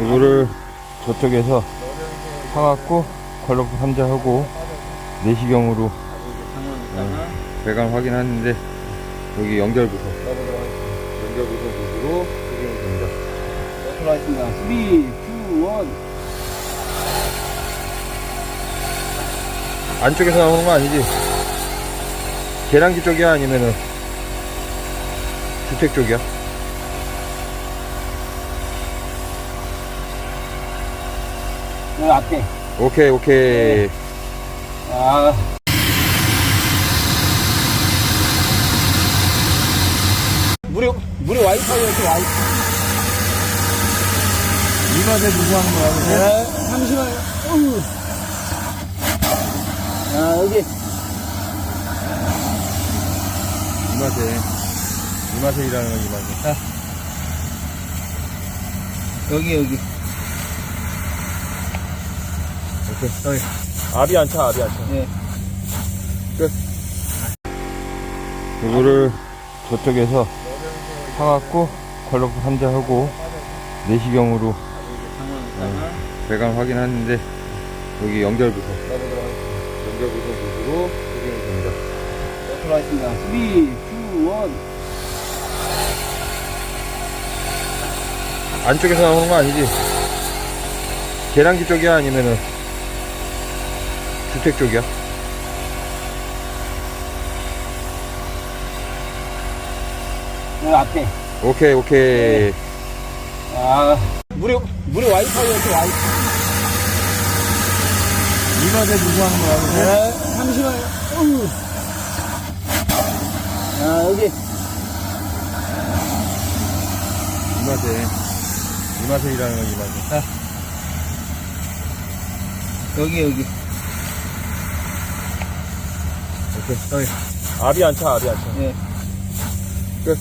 이거를 저쪽에서 사갖고 컬러프 환자하고 내시경으로 어, 배관 확인하는데 여기 연결 부서 연결 부서 부수로 확인이 됩니다. 들어가겠습니다. 3, 2, 1. 안쪽에서 나오는 거 아니지? 계량기 쪽이야 아니면은 주택 쪽이야? 여기 앞에. 오케이 오케이 아. 무료, 무료 와이파이였지, 와이파이. 이 맛에 하는 거야? 네, 잠시만요. 어휴. 아, 여기. 이 맛에 이 맛에 일하는 건 이 맛에 여기, 여기. 오케이 여기 압이 안 차 압이 안 차. 네. 이거를 저쪽에서 사갖고 컬러프 환자하고 내시경으로 어, 배관 확인하는데 여기 연결 부서 연결 부서 부수로 확인이 됩니다. 들어가겠습니다. 3, 2, 1. 안쪽에서 나오는 거 아니지? 계량기 쪽이야 아니면은 주택 쪽이야? 여기 앞에. 오케이 오케이 아. 무료, 무료 와이파이였지, 와이파이. 이 맛에 누구 하는 거야? 네, 잠시만요. 어휴. 아, 여기. 이 맛에 이 맛에 일하는 건이 맛에 여기, 여기. 오케이 여기 압이 안차 압이 안 차. 네. 끝